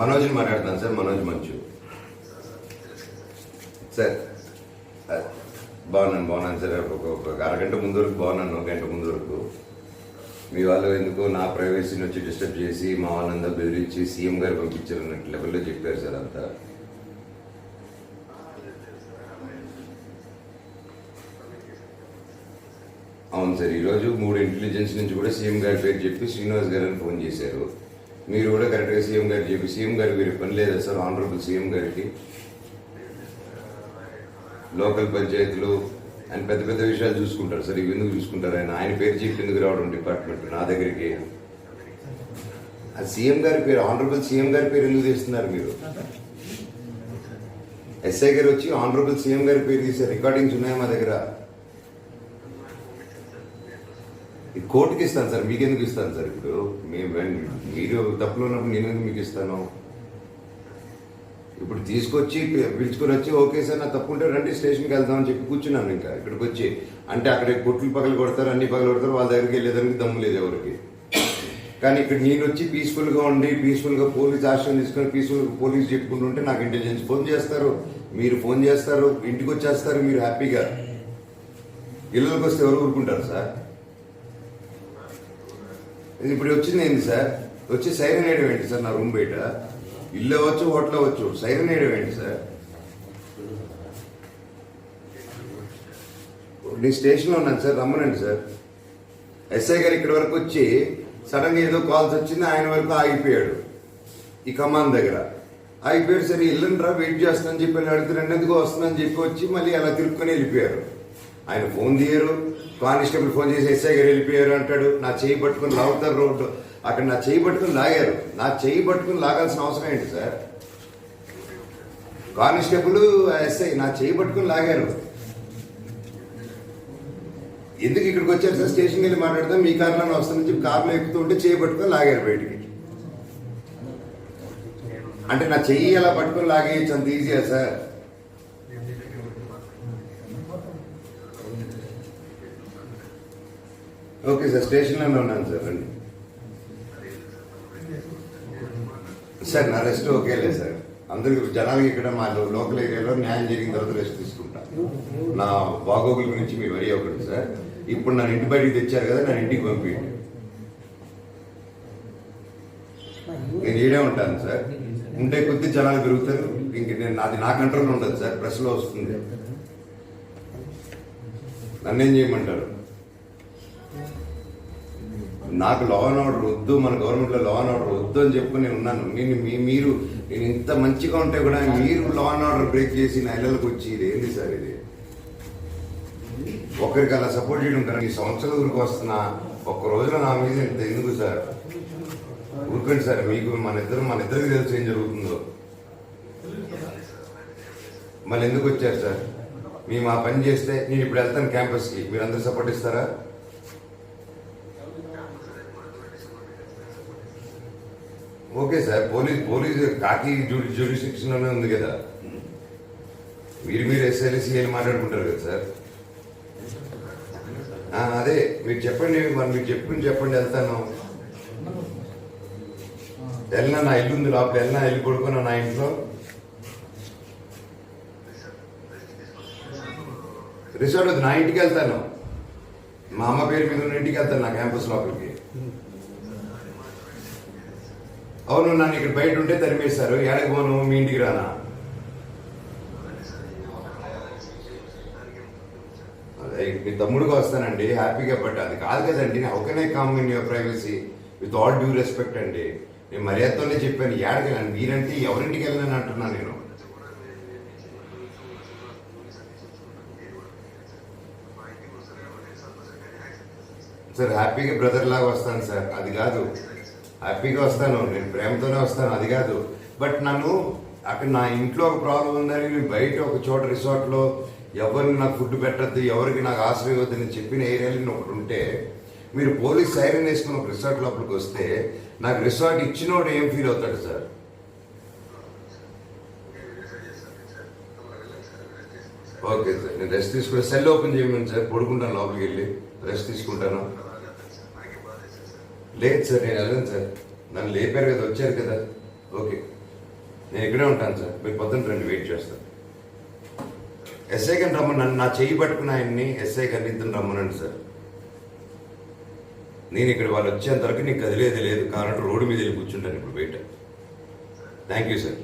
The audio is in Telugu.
మనోజ్ని మాట్లాడతాను సార్ మనోజ్ మంచు. సార్ బాగున్నాను బాగున్నాను సార్. ఒక ఒక అరగంట ముందు వరకు బాగున్నాను ఒక గంట ముందు వరకు. మీ వాళ్ళు ఎందుకో నా ప్రైవసీని వచ్చి డిస్టర్బ్ చేసి మా వాళ్ళందరూ బెదిరించి సీఎం గారు పంపించారు అన్నట్టు లెవెల్లో చెప్పారు సార్ అంతా. అవును సార్ ఈరోజు మూడు ఇంటెలిజెన్స్ నుంచి కూడా సీఎం గారి పేరు చెప్పి శ్రీనివాస్ గారిని ఫోన్ చేశారు. మీరు కూడా కరెక్ట్గా సీఎం గారికి చెప్పి సీఎం గారికి మీరు పని లేదా సార్? ఆనరబుల్ సీఎం గారికి లోకల్ పంచాయతీలు ఆయన పెద్ద పెద్ద విషయాలు చూసుకుంటారు సార్. ఇవి ఎందుకు చూసుకుంటారు? ఆయన ఆయన పేరు చెప్పి ఎందుకు రావడం డిపార్ట్మెంట్ నా దగ్గరికి. ఆ సీఎం గారి పేరు ఆనరబుల్ సీఎం గారి పేరు ఎందుకు తీస్తున్నారు మీరు? ఎస్ఐ గారు వచ్చి ఆనరబుల్ సీఎం గారి పేరు తీసే రికార్డింగ్స్ ఉన్నాయి మా దగ్గర ఇది కోర్టుకి ఇస్తాను సార్ మీకు ఎందుకు ఇస్తాను సార్ ఇప్పుడు? మేము మీరు తప్పులో ఉన్నప్పుడు నేను ఎందుకు మీకు ఇస్తాను? ఇప్పుడు తీసుకొచ్చి పిలుచుకొని వచ్చి ఓకే సార్ నా తప్పు ఉంటే రండి స్టేషన్కి వెళ్దామని చెప్పి కూర్చున్నాను ఇంకా. ఇక్కడికి వచ్చి. అంటే అక్కడ కుట్లు పగలు కొడతారు అన్ని పగలు కొడతారు వాళ్ళ దగ్గరికి వెళ్ళేదానికి దమ్ము లేదు ఎవరికి. కానీ ఇక్కడ నేను వచ్చి పీస్ఫుల్గా ఉండి పీస్ఫుల్గా పోలీస్ ఆశ్రయం తీసుకొని పీస్ఫుల్గా పోలీస్ చెప్పుకుంటుంటే నాకు ఇంటెలిజెన్స్ ఫోన్ చేస్తారు. మీరు ఫోన్ చేస్తారు ఇంటికి వచ్చేస్తారు మీరు హ్యాపీగా ఇళ్ళకి వస్తే ఎవరు ఊరుకుంటారు సార్? ఇప్పుడు వచ్చింది ఏంటి సార్? వచ్చి సైరన్ వేయడం ఏంటి సార్ నా రూమ్ బయట? ఇల్లు అవ్వచ్చు హోటల్ అవ్వచ్చు సైరన్ వేయడం ఏంటి సార్? నేను స్టేషన్లో ఉన్నాను సార్ రమ్మనండి సార్. ఎస్ఐ గారు ఇక్కడి వరకు వచ్చి సడన్గా ఏదో కాల్స్ వచ్చింది ఆయన వరకు ఆగిపోయాడు ఈ కమాన్ దగ్గర. ఆగిపోయాడు సరే ఇల్లుండ్రా వెయిట్ చేస్తానని చెప్పి వెళ్ళి అడిగితే రెండెందుకు వస్తుందని చెప్పి వచ్చి మళ్ళీ అలా తిరుక్కొని వెళ్ళిపోయారు. ఆయన ఫోన్ తీయరు. కానిస్టేబుల్ ఫోన్ చేసి ఎస్ఐ గారు వెళ్ళిపోయారు అంటాడు. నా చేయి పట్టుకుని లాగుతారు రోడ్డు. అక్కడ నా చేయి పట్టుకుని లాగారు. నా చేయి పట్టుకుని లాగాల్సిన అవసరం ఏంటి సార్? కానిస్టేబుల్ ఎస్ఐ నా చేయి పట్టుకుని లాగారు. ఎందుకు ఇక్కడికి వచ్చారు సార్? స్టేషన్కి వెళ్ళి మాట్లాడతాం మీ కార్లోనే వస్తుందని చెప్పి కార్లో ఎక్కుతుంటే చేయి పట్టుకొని లాగారు బయటికి. అంటే నా చెయ్యి ఎలా పట్టుకొని లాగేయచ్చు? అంత ఈజీయా సార్? ఓకే సార్ స్టేషన్లోనే ఉన్నాను సార్ రండి. సార్ నా రెస్ట్ ఓకేలే సార్. అందరికి జనాలకి ఇక్కడ మా లోకల్ ఏరియాలో న్యాయం జరిగిన తర్వాత రెస్ట్ తీసుకుంటా. నా బాగోగుల గురించి మీరు వరి అవ్వకండి సార్. ఇప్పుడు నన్ను ఇంటి బయటికి తెచ్చారు కదా నన్ను ఇంటికి పంపించండి. నేను ఈడే ఉంటాను సార్. ఉంటే కొద్ది జనాలు పెరుగుతారు. ఇంక నేను అది నా కంట్రోల్ ఉండదు సార్. ప్రెస్లో వస్తుంది. నన్నేం చేయమంటారు? నాకు లా అండ్ ఆర్డర్ వద్దు మన గవర్నమెంట్లో లా అండ్ ఆర్డర్ వద్దు అని చెప్పుకుని ఉన్నాను. నేను మీ మీరు నేను ఇంత మంచిగా ఉంటే కూడా మీరు లా అండ్ ఆర్డర్ బ్రేక్ చేసి నా ఇళ్ళకి వచ్చి ఇది ఏంది సార్ ఇది? ఒకరికి అలా సపోర్ట్ చేయడం కదా ఈ సంవత్సరాల ఊరికి వస్తున్నా ఒక్క రోజున నా మీద ఇంత ఎందుకు సార్? ఊరుకోండి సార్ మీకు మన ఇద్దరు మన ఇద్దరికి తెలుసు ఏం జరుగుతుందో. మళ్ళీ ఎందుకు వచ్చారు సార్? మేము ఆ పని చేస్తే నేను ఇప్పుడు వెళ్తాను క్యాంపస్కి మీరు అందరు సపోర్ట్ ఇస్తారా? ఓకే సార్ పోలీస్ పోలీస్ కాకి జ్యూరిస్టిక్షన్లోనే ఉంది కదా. మీరు మీరు ఎస్ఐలు సీఎల్ మాట్లాడుకుంటారు కదా సార్. అదే మీరు చెప్పండి మరి మీరు చెప్పుకుని చెప్పండి వెళ్తాను. వెళ్ళినా నా ఇల్లు ఉంది లోపల వెళ్ళినా ఇల్లు కొడుకున్నా నా ఇంట్లో? రిసార్ట్ వద్దు నా ఇంటికి వెళ్తాను. మా అమ్మ పేరు మీద ఉన్న ఇంటికి వెళ్తాను నా క్యాంపస్ లోపలికి. అవును నన్ను ఇక్కడ బయట ఉంటే తరిమేశారు. ఏడకి పోను? మీ ఇంటికి రానా? అదే మీ తమ్ముడికి వస్తానండి. హ్యాపీగా బట్ అది కాదు కదండి. How can I come in your privacy with all due respect అండి? నేను మర్యాదతోనే చెప్పాను. ఏడకి మీరంటే ఎవరింటికి వెళ్ళాను అంటున్నాను నేను. సార్ హ్యాపీగా బ్రదర్ లాగా వస్తాను సార్. అది కాదు. హ్యాపీగా వస్తాను నేను ప్రేమతోనే వస్తాను అది కాదు. బట్ నన్ను అక్కడ నా ఇంట్లో ఒక ప్రాబ్లం ఉందని నేను బయట ఒక చోట రిసార్ట్లో ఎవరిని నాకు ఫుడ్ పెట్టద్దు ఎవరికి నాకు ఆశ్రయం వద్దని చెప్పిన ఏరియాలో ఒకటి ఉంటే మీరు పోలీస్ సైరన్ వేసుకుని ఒక రిసార్ట్ లోపలికి వస్తే నాకు రిసార్ట్ ఇచ్చినోడు ఏం ఫీల్ అవుతాడు సార్? ఓకే సార్ నేను రెస్ట్ తీసుకుంటాను సెల్ ఓపెన్ చేయమని సార్ పడుకుంటాను లోపలికి వెళ్ళి రెస్ట్ తీసుకుంటాను. లేదు సార్ నేను వెళ్ళను సార్. నన్ను లేపారు కదా వచ్చారు కదా. ఓకే. నేను ఇక్కడే ఉంటాను సార్. మీరు పొద్దున్న రండి వెయిట్ చేస్తాను ఎస్ఐ గారిని రమ్మన్నాను నా చెయ్యి పట్టుకున్న ఆయన్ని ఎస్ఐ గారిని ఇద్దరు రమ్మనండి సార్. నేను ఇక్కడ వాళ్ళు వచ్చేంతవరకు నీకు కదిలేదు లేదు కావాలంటే రోడ్డు మీద వెళ్ళి కూర్చుంటాను ఇప్పుడు బయట థ్యాంక్ యూ సార్.